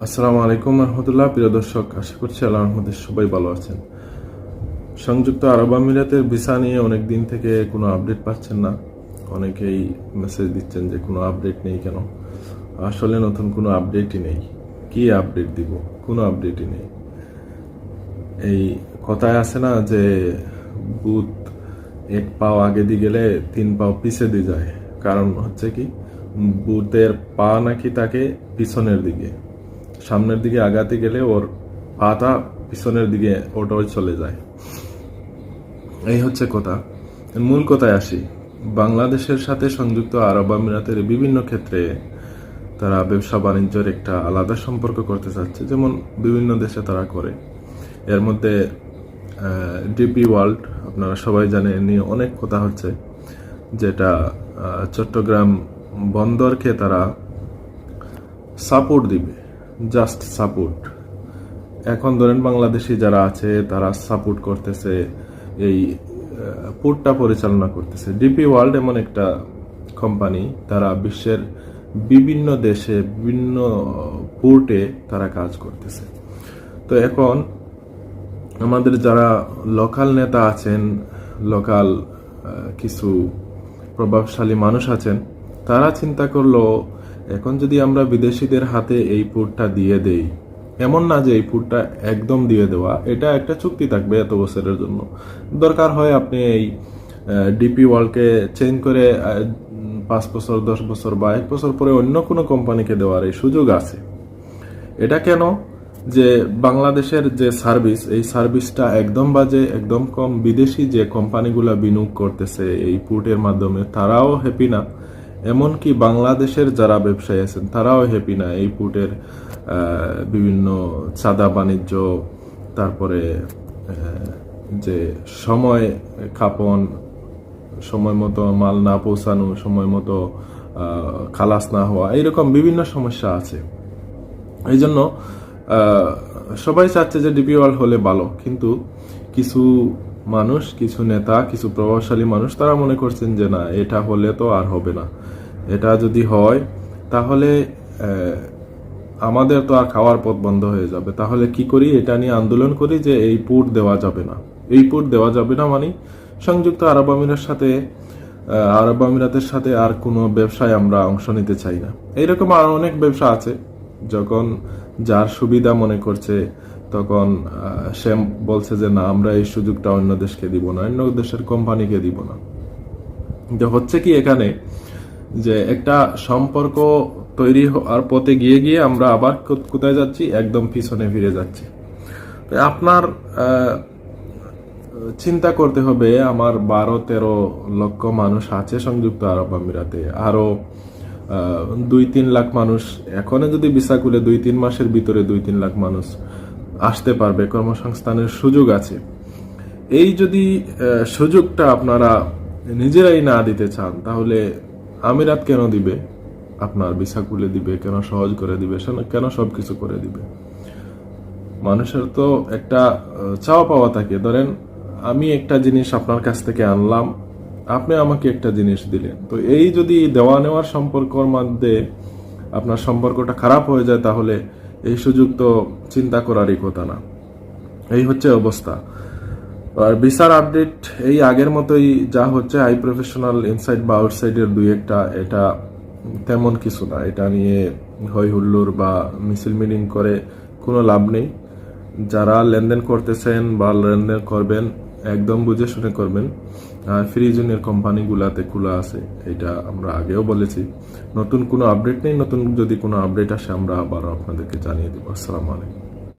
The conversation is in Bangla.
আসসালামু আলাইকুম রহমতুল্লাহ। প্রিয় দর্শক, আশা করছি আল্লাহ রহমদের সবাই ভালো আছেন। সংযুক্ত আরব আমিরাতের ভিসা নিয়ে অনেক দিন থেকে কোনো আপডেট পাচ্ছেন না। অনেকেই মেসেজ দিচ্ছেন যে কোনো আপডেট নেই কেন? আসলে নতুন কোনো আপডেটই নেই। কি আপডেট দিব? কোনো আপডেটই নেই। এই কথায় আছে না যে বুথ এক পাও আগে দিয়ে গেলে তিন পাও পিছে দিয়ে যায়। কারণ হচ্ছে কি বুথের পা নাকি তাকে পিছনের দিকে। সামনের দিকে আগাতে গেলে ওর পাটা পিছনের দিকে ওটাও চলে যায়। এই হচ্ছে কথা। মূল কথায় আসি। বাংলাদেশের সাথে সংযুক্ত আরব আমিরাতের বিভিন্ন ক্ষেত্রে তারা ব্যবসা বাণিজ্যের একটা আলাদা সম্পর্ক করতে চাচ্ছে, যেমন বিভিন্ন দেশে তারা করে। এর মধ্যে ডিপি ওয়ার্ল্ড, আপনারা সবাই জানেন, নিয়ে অনেক কথা হচ্ছে, যেটা চট্টগ্রাম বন্দরকে তারা সাপোর্ট দিবে। জাস্ট সাপোর্ট এখন ধরেন বাংলাদেশি যারা আছে, তারা সাপোর্ট করতেছে, এই পোর্টটা পরিচালনা করতেছে। ডিপি ওয়ার্ল্ড এমন একটা কোম্পানি তারা বিশ্বের বিভিন্ন দেশে, বিভিন্ন পোর্টে তারা কাজ করতেছে। তো এখন আমাদের যারা লোকাল নেতা আছেন লোকাল কিছু প্রভাবশালী মানুষ আছেন, তারা চিন্তা করল এখন যদি আমরা বিদেশিদের হাতে এই পুরটা দিয়ে দেই, এমন না যে এই পুরটা একদম দিয়ে দেওয়া, এটা একটা চুক্তি থাকবে এত বছরের জন্য। দরকার হয় আপনি এই ডিপি ওয়ার্ল্ডকে চেঞ্জ করে পাঁচ বছর, দশ বছর বা এক বছর পরে অন্য কোনো কোম্পানিকে দেওয়ার এই সুযোগ আছে। এটা কেন? যে বাংলাদেশের যে সার্ভিস, এই সার্ভিসটা একদম বাজে, একদম কম। বিদেশি যে কোম্পানিগুলো বিনিয়োগ করতেছে এই পোর্টের মাধ্যমে, তারাও হ্যাপি না। এমনকি বাংলাদেশের যারা ব্যবসায়ী আছেন, তারাও হ্যাপি না এই পুটের বিভিন্ন চাঁদা বাণিজ্য, তারপরে যে সময় খাপন সময় মতো মাল না পৌঁছানো, সময় মতো খালাস না হওয়া, এইরকম বিভিন্ন সমস্যা আছে। এই জন্য সবাই চাচ্ছে যে ডিপি ওয়ার্ল্ড হলে ভালো, কিন্তু কিছু মানুষ, কিছু নেতা, কিছু প্রভাবশালী মানুষ, তারা মনে করছেন যে না, এটা হলে তো আর হবে না। এটা যদি হয়, তাহলে আমাদের তো আর খাওয়ার পথ বন্ধ হয়ে যাবে। তাহলে কি করি? এটা নিয়ে আন্দোলন করি যে এই পুট দেওয়া যাবে না। এই পুট দেওয়া যাবে না মানে সংযুক্ত আরব আমিরের সাথে আরব আমিরাতের সাথে আর কোনো ব্যবসায় আমরা অংশ নিতে চাই না। এইরকম আর অনেক ব্যবসা আছে। যখন যার সুবিধা মনে করছে তখন সে বলছে যে না আমরা এই সুযোগটা অন্য দেশকে দিব না অন্য দেশের কোম্পানিকে দিব না। যে হচ্ছে কি এখানে যে একটা সম্পর্ক তৈরি হওয়ার পথে গিয়ে গিয়ে আমরা আবার কোথায় যাচ্ছি? একদম পিছনে ফিরে যাচ্ছি। আপনার আহ, চিন্তা করতে হবে আমার বারো তেরো লক্ষ মানুষ আছে সংযুক্ত আরব আমিরাতে। আরও আহ, দুই তিন লাখ মানুষ এখনও যদি ভিসা দুই তিন মাসের ভিতরে দুই তিন লাখ মানুষ আসতে পারবে, কর্মসংস্থানের সুযোগ আছে। এই যদি সুযোগটা আপনারা নিজেরাই না দিতে চান, তাহলে আমিরাত কেন দিবে? আপনার ভিসা খুলে দিবে, কেন সহজ করে দিবে কেন সবকিছু করে দিবে? মানুষের তো একটা চাওয়া পাওয়া থাকে। ধরেন, আমি একটা জিনিস আপনার কাছ থেকে আনলাম, আপনি আমাকে একটা জিনিস দিলেন। তো এই যদি দেওয়া নেওয়ার সম্পর্কর মধ্যে আপনার সম্পর্কটা খারাপ হয়ে যায়, তাহলে এই সুযোগ তো চিন্তা করারই কথা না। এই হচ্ছে অবস্থা। আর ভিসার আপডেট এই আগের মতোই যা হচ্ছে, আই প্রফেশনাল ইনসাইড বা আউটসাইডের দুই একটা, এটা তেমন কিছু না। এটা নিয়ে হই হুল্লোর বা মিছিল মিটিং করে কোনো লাভ নেই। যারা লেনদেন করতেছেন বা লেনদেন করবেন, একদম বুঝে শুনে করবেন। ফ্রি জোনের কোম্পানিগুলাতে খোলা আছে, এটা আমরা আগেও বলেছি। নতুন কোনো আপডেট নেই, নতুন যদি কোনো আপডেট আসে, আমরা আবারও আপনাদেরকে জানিয়ে দেবো। আসসালামু আলাইকুম।